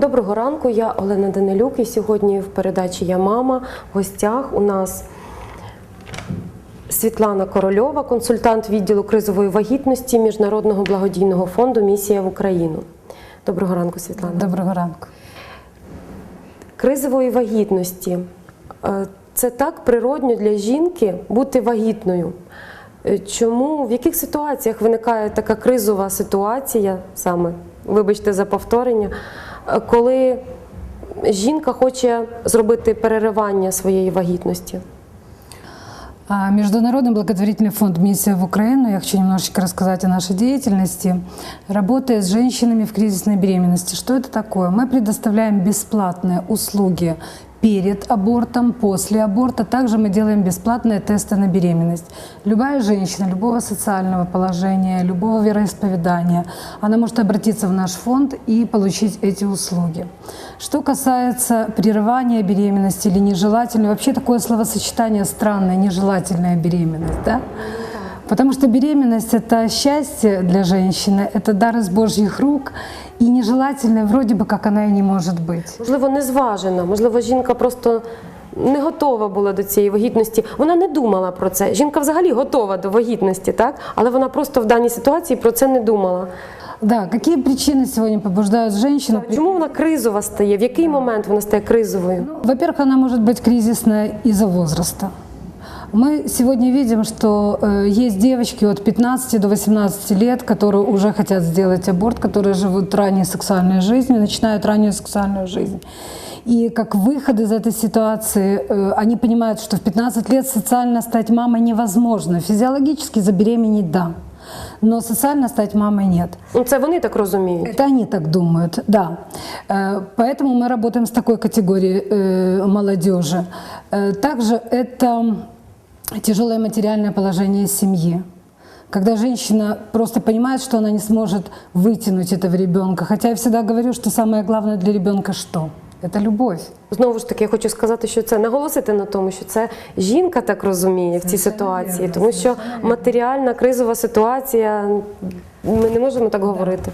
Доброго ранку, я Олена Данилюк і сьогодні в передачі Я мама в гостях у нас Світлана Корольова, консультант відділу кризової вагітності Міжнародного благодійного фонду Місія в Україну. Доброго ранку, Світлана. Доброго ранку. Кризової вагітності Е, це так природньо для жінки бути вагітною. Е, Чому в яких ситуаціях виникає така кризова ситуація, саме вибачте за повторення, коли жінка хоче зробити переривання своєї вагітності? А Международный благотворительный фонд «Миссия в Украину», я хочу немножечко рассказать о нашей деятельности, работает с женщинами в кризисной беременности. Что это такое? Мы предоставляем бесплатные услуги перед абортом, после аборта. Также мы делаем бесплатные тесты на беременность. Любая женщина, любого социального положения, любого вероисповедания, она может обратиться в наш фонд и получить эти услуги. Что касается прерывания беременности или нежелательной, вообще такое словосочетание странное, нежелательная беременность, да? Потому что беременность – это счастье для женщины, это дар из Божьих рук, и нежелательная вроде бы как она и не может быть. Можливо, не зважена, можливо, жінка просто не готова була до цієї вагітності. Вона не думала про це. Жінка взагалі готова до вагітності, так? Але вона просто в даній ситуації про це не думала. Да, какие причины сегодня побуждают женщину? Чому вона кризова стає? В який момент вона стає кризовою? Во-первых, она может быть кризисная из-за возраста. Мы сегодня видим, что э, есть девочки от 15 до 18 лет, которые уже хотят сделать аборт, которые живут ранней сексуальной жизнью, начинают раннюю сексуальную жизнь. И как выход из этой ситуации, э, они понимают, что в 15 лет социально стать мамой невозможно. Физиологически забеременеть – да. Но социально стать мамой нет. Ну, це вони так розуміють. Это они так думают, да. Э, Поэтому мы работаем с такой категорией э, молодежи. Э, Также это тяжелое материальное положение семьи. Когда женщина просто понимает, что она не сможет вытянуть этого ребенка. Хотя я всегда говорю, что самое главное для ребенка что? Это любовь. Знову ж таки, я хочу сказати, що це наголосити на тому, що це жінка так розуміє в цій ситуації, тому що матеріальна кризова ситуація, ми не можемо так говорити.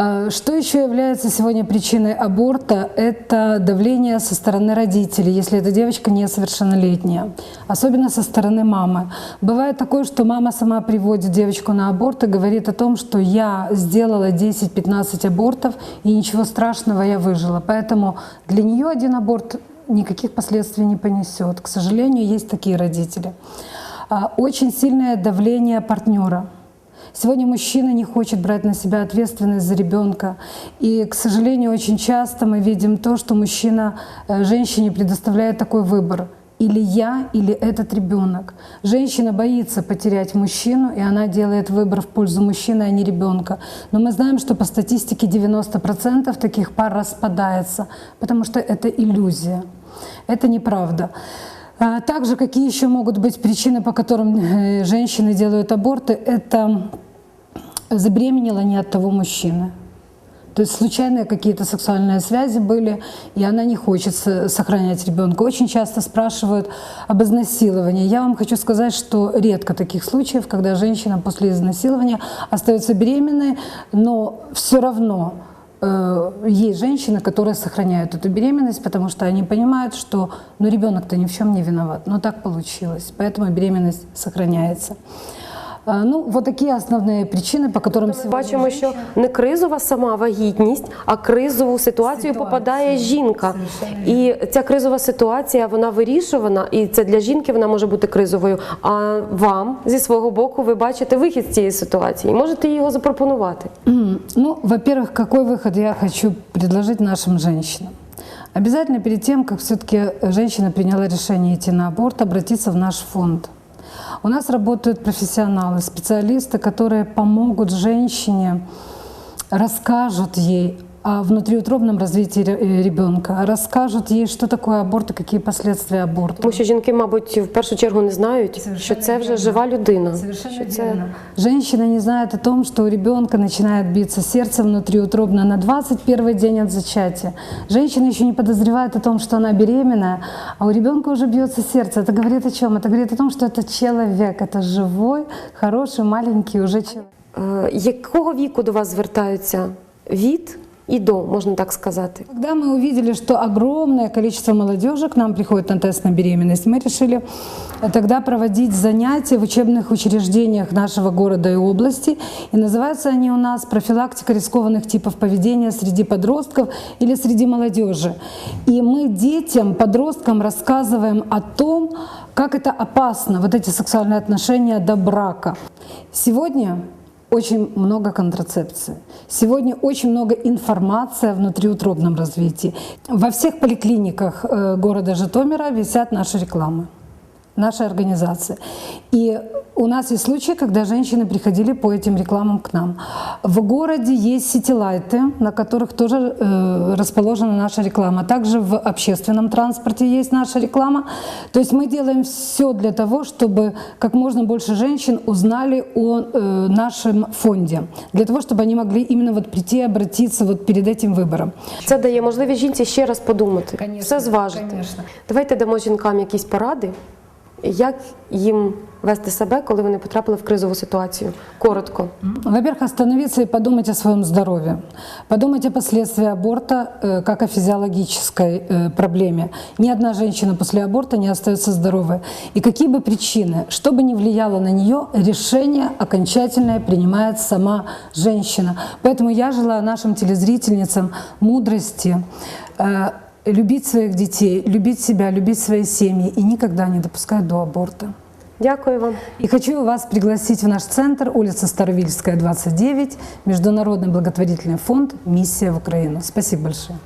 А, Что еще является сегодня причиной аборта? Это давление со стороны родителей, если эта девочка несовершеннолетняя, особенно со стороны мамы. Бывает такое, что мама сама приводит девочку на аборт и говорит о том, что я сделала 10-15 абортов и ничего страшного, я выжила. Поэтому для нее один аборт никаких последствий не понесет. К сожалению, есть такие родители. А, Очень сильное давление партнера. Сегодня мужчина не хочет брать на себя ответственность за ребенка. И, к сожалению, очень часто мы видим то, что мужчина э, женщине предоставляет такой выбор. Или я, или этот ребенок. Женщина боится потерять мужчину, и она делает выбор в пользу мужчины, а не ребенка. Но мы знаем, что по статистике 90% таких пар распадается, потому что это иллюзия. Это неправда. А Также какие еще могут быть причины, по которым э, женщины делают аборты, это забеременела не от того мужчины. То есть случайные какие-то сексуальные связи были, и она не хочет со- сохранять ребенка. Очень часто спрашивают об изнасиловании. Я вам хочу сказать, что редко таких случаев, когда женщина после изнасилования остается беременной, но все равно э, есть женщины, которые сохраняют эту беременность, потому что они понимают, что ну, ребенок-то ни в чем не виноват. Но так получилось, поэтому беременность сохраняется. А, Ну, вот такие основные причины, по которым Ми сегодня бачимо, що не кризова сама вагітність, а кризову ситуацію попадає жінка. І ця кризова ситуація вона вирішувана, і це для жінки вона може бути кризовою. А вам зі свого боку ви бачите вихід з цієї ситуації і можете його запропонувати. М, Ну, во-первых, какой выход я хочу предложить нашим женщинам? Обязательно перед тем, как все-таки женщина приняла решение идти на аборт, обратиться в наш фонд. У нас работают профессионалы, специалисты, которые помогут женщине, расскажут ей о внутриутробном развитии ре- э, ребенка, расскажут ей, что такое аборт и какие последствия аборта. Тому що жінки, мабуть, в першу чергу не знають, що це вже жива людина. що це Женщина не знает о том, что у ребенка начинает биться сердце внутриутробно на 21 день от зачатия. Женщина еще не подозревает о том, что она беременная, а у ребенка уже бьется сердце. Это говорит о чем? Это говорит о том, что это человек, это живой, хороший, маленький уже человек. Е, Якого віку до вас звертаються від і до, можна так сказати. Когда мы увидели, что огромное количество молодежи к нам приходит на тест на беременность, мы решили тогда проводить занятия в учебных учреждениях нашего города и области. И называются они у нас «Профилактика рискованных типов поведения среди подростков или среди молодежи». И мы детям, подросткам рассказываем о том, как это опасно, вот эти сексуальные отношения до брака. Сегодня очень много контрацепции. Сегодня очень много информации о внутриутробном развитии. Во всех поликлиниках э, города Житомира висят наши рекламы, наши организации. И у нас есть случаи, когда женщины приходили по этим рекламам к нам. В городе есть сетилайты, на которых тоже э, расположена наша реклама. Также в общественном транспорте есть наша реклама. То есть мы делаем все для того, чтобы как можно больше женщин узнали о э, нашем фонде. Для того, чтобы они могли именно вот прийти и обратиться вот перед этим выбором. Це дає можливість жінці ще раз подумати, Конечно, все зважити. конечно. Давайте дамо жінкам якісь поради, як їм вести себе, коли вони потрапили в кризову ситуацію. Коротко. Во-первых, остановиться и подумать о своем здоровье. Подумать о последствиях аборта э, как о физиологической э, проблеме. Ни одна женщина после аборта не остается здоровой. И какие бы причины, что бы ни влияло на нее, решение окончательное принимает сама женщина. Поэтому я желаю нашим телезрительницам мудрости, э, любить своих детей, любить себя, любить свои семьи и никогда не допускать до аборта. Дякую вам. И хочу вас пригласить в наш центр, улица Старовильская, 29, Международный благотворительный фонд «Миссия в Украину». Спасибо большое.